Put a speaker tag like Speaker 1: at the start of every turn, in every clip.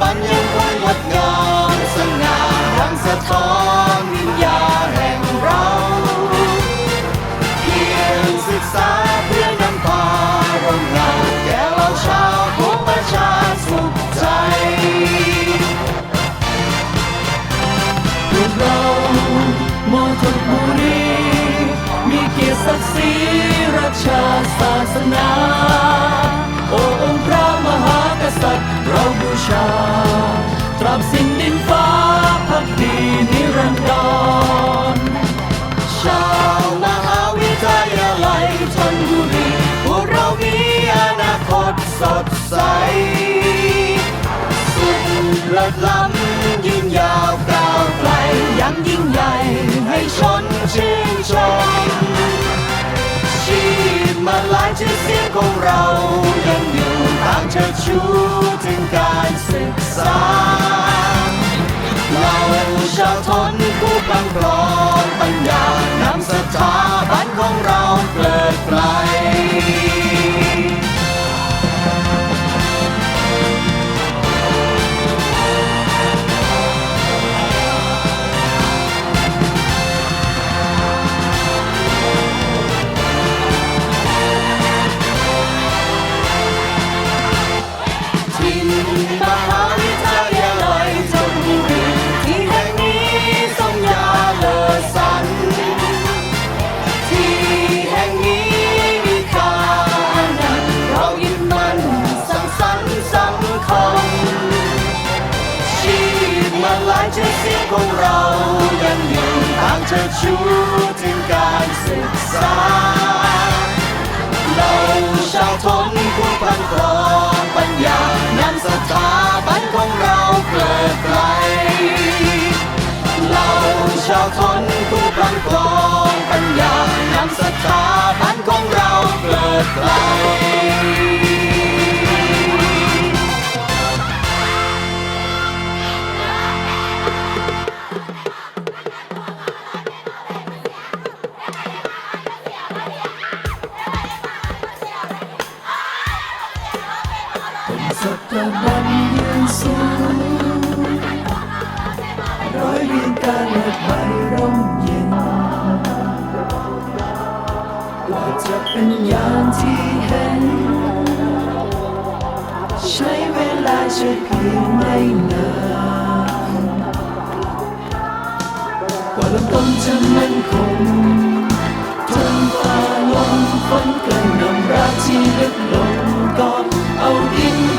Speaker 1: ปันยังคงงดงามสง่ารังสะท้อนวิญญาแห่งเรา เพียงศึกษาเพื่อนำพาร่มเงาแก่เราชาวพบประชาสุขใจพวกเรามองทนบุรีมีเกี
Speaker 2: ยรติศักดิ์ศรีรักชาศาสนา ลิศล้ำยืนยาวก้าวไกลยังยิ่งใหญ่ให้ชนชื่นชมชีพมาลา
Speaker 1: ยชื่อเสียงข
Speaker 2: องเรา
Speaker 3: ยังอยู่ทา
Speaker 4: งเชิดชูถึงการศึกษาเราชา
Speaker 3: วทนผู้กำกรองปัญญานำสถาบันของ
Speaker 5: เราเกิดไกล เชิดชูถึงการศึกษา เราชาวทนผู้พันค
Speaker 6: รองปัญญา นำสถาบันของเราเกิดไกล เราชาวทน
Speaker 3: ผู้พันครองปัญญา นำสถาบันของเราเกิดไกล บันยืนสูงร้อยเรียงการเลือดใบร่มเย็น ก
Speaker 4: ว่าจะเป็นยางที่เห็น ใช้เวลาใช้เพียงไม่
Speaker 3: นานกว่าลำต้นจะมั่นคงทนฝ่าลม
Speaker 5: ฝนกระหน่ำรักที่ลึก
Speaker 6: ลงก่อนเอาดิน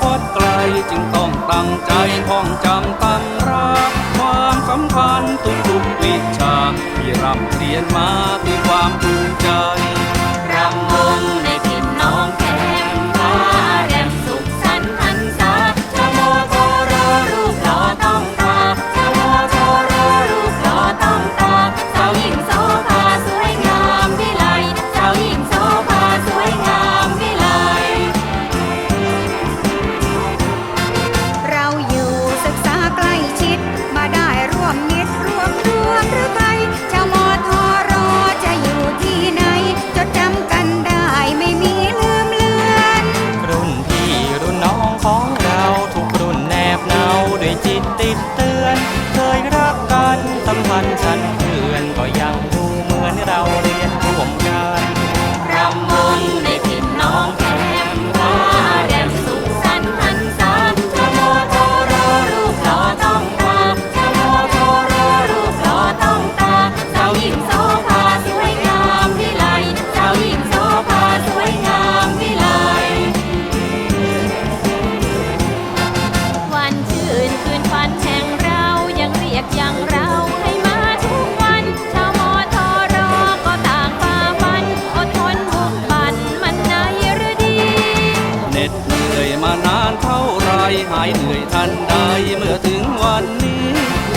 Speaker 6: ค
Speaker 3: ตไกลจึงต้องตั้งใจท่องจำตั้งรักความ
Speaker 5: สำคัญทุกทุกวิชา
Speaker 6: ที่รับเรียนมาติ เมื่อ
Speaker 3: ถึงวันนี้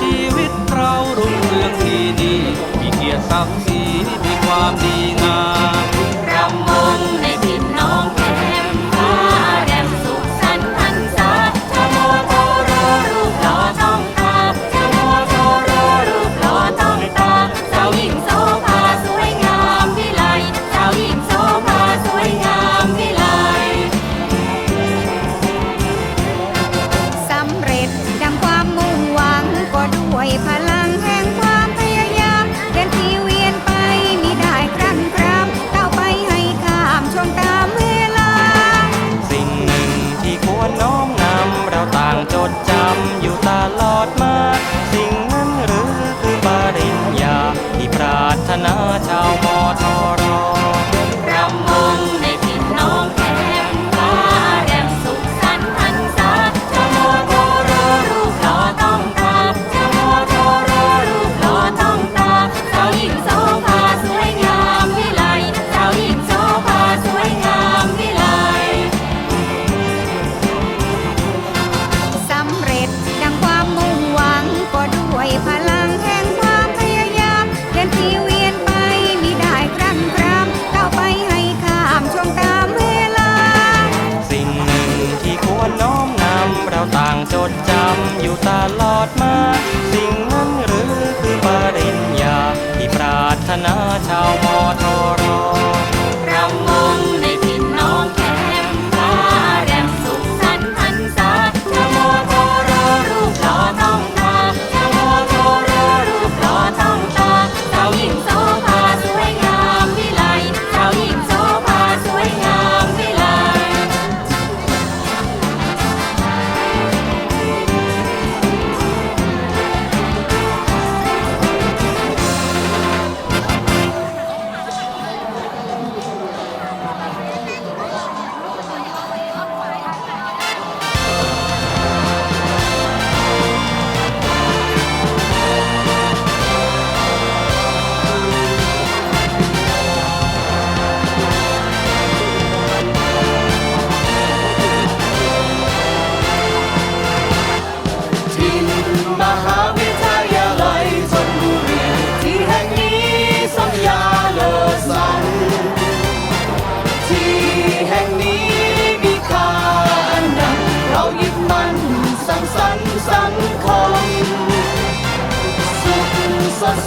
Speaker 3: ชีวิตเรารุ่งเรืองที่ดีมีเกียรติศักดิ์
Speaker 2: ศรีมีความดีงาม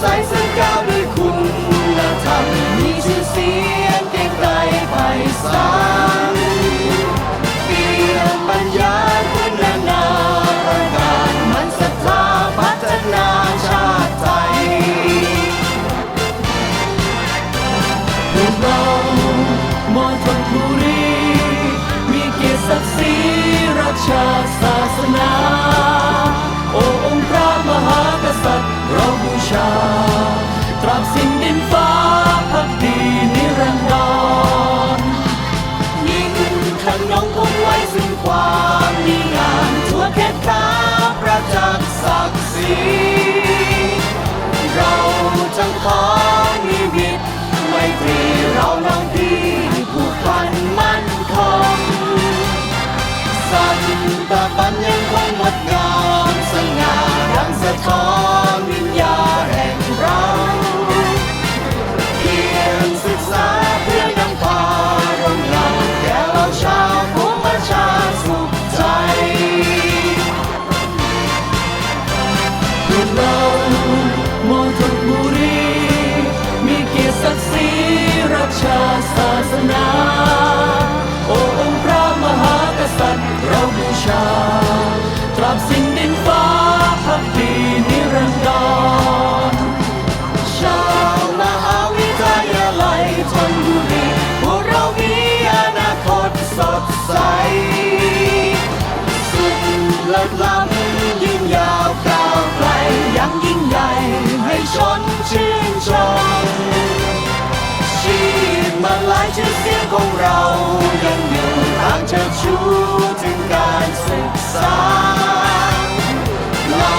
Speaker 2: ใสสก้าวด้วยคุณธรรมมีชื่อเสียงเก่งไกลไพสา
Speaker 1: ละท้อนวิญญาแห่งเราเพียงศึกษาเพื่อนำพาร่มเงาแก่เราชาวผู้ประชาสุขใจ
Speaker 2: พวกเราโมทกบุรีมีเกียรติศักดิ์ศรีรักชาศาสนา โอ้องค์พระมหากษัตริย์เราบูชา
Speaker 1: หลายชื่อเสียงของเรายังอยู่ทางเชิดชูถึงการศึกษา เรา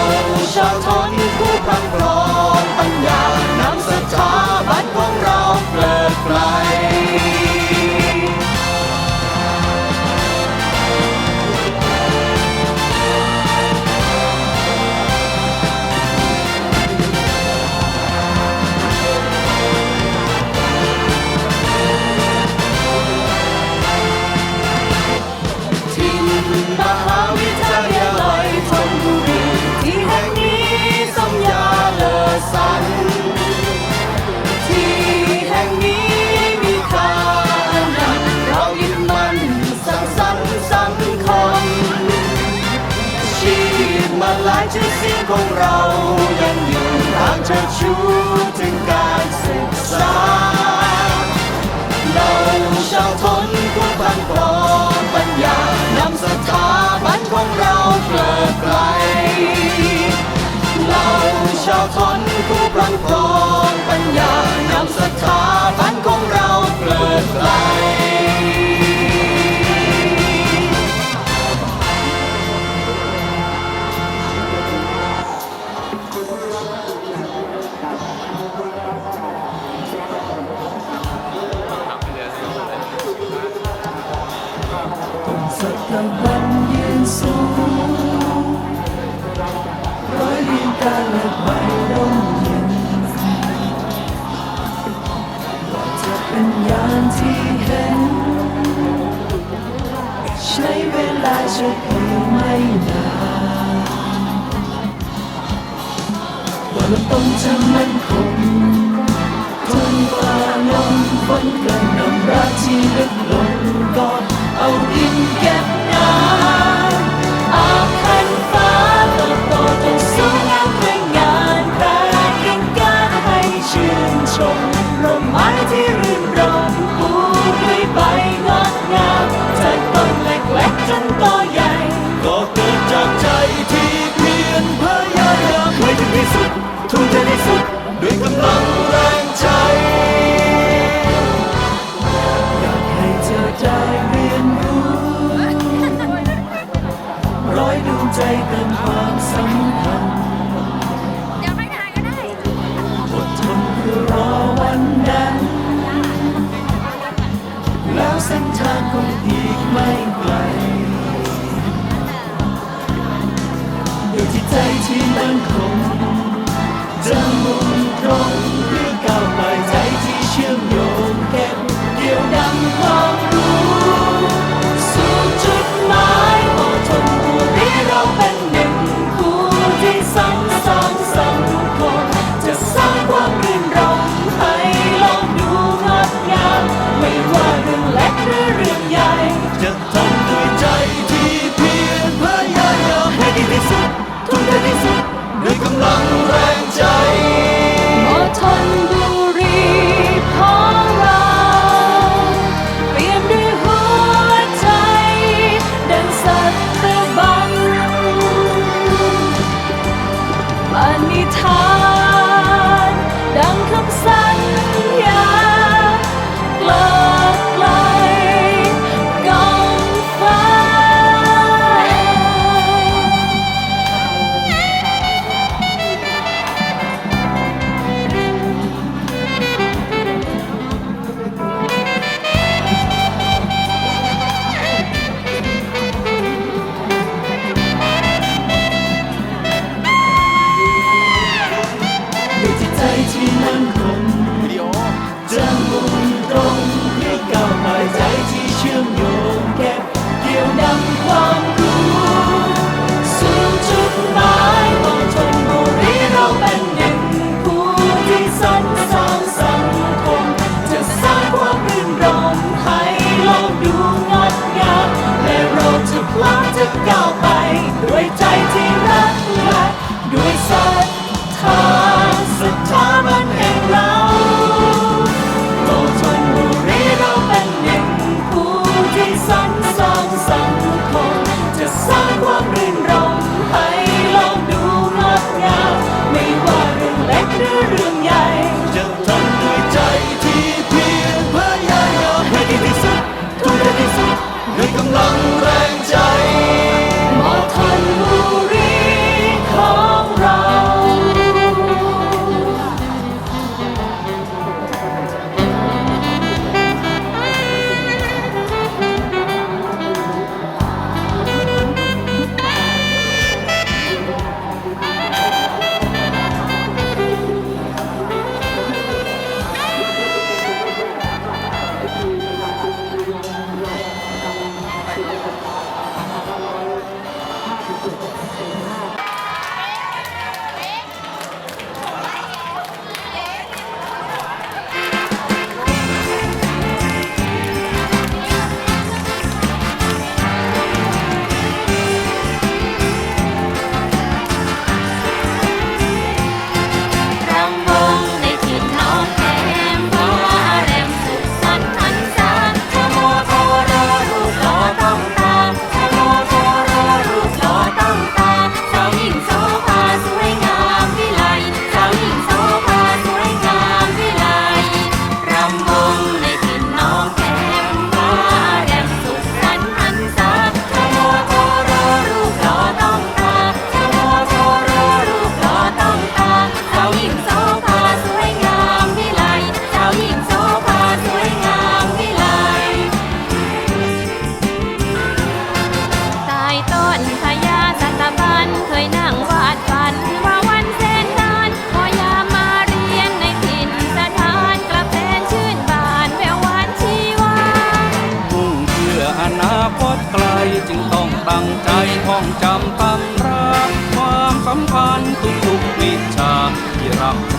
Speaker 1: ชาวทนผู้พังพร้อมปัญญานำสถาบันของเราเลิดไกล สัน ที่แห่งนี้มีค่าอันนักเรายึดมันสังสรรค์สังคมชีพมาหลายชื่อเสียงของเรายังอยู่ทางเชิดชูถึงการศึกษา เราชาวทนผู้พันปลอมปัญญานำสถาบันของเราเกลิดไกล เราชาวทนานำสถาบันของเราเกลิดไกล
Speaker 2: สัตบันยืนสูงร้อยลีกาและใบ ใช้เวลาจะเพียงไม่นานว่าเราต้องจะมันคงทนฝ่าลมฝนกระหน่ำรักที่ลึกลงก่อนเอาดินเก็บ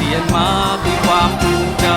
Speaker 2: ลี่
Speaker 1: ย
Speaker 2: นมา
Speaker 3: ด้วย
Speaker 2: ความ
Speaker 6: ภูมิใจ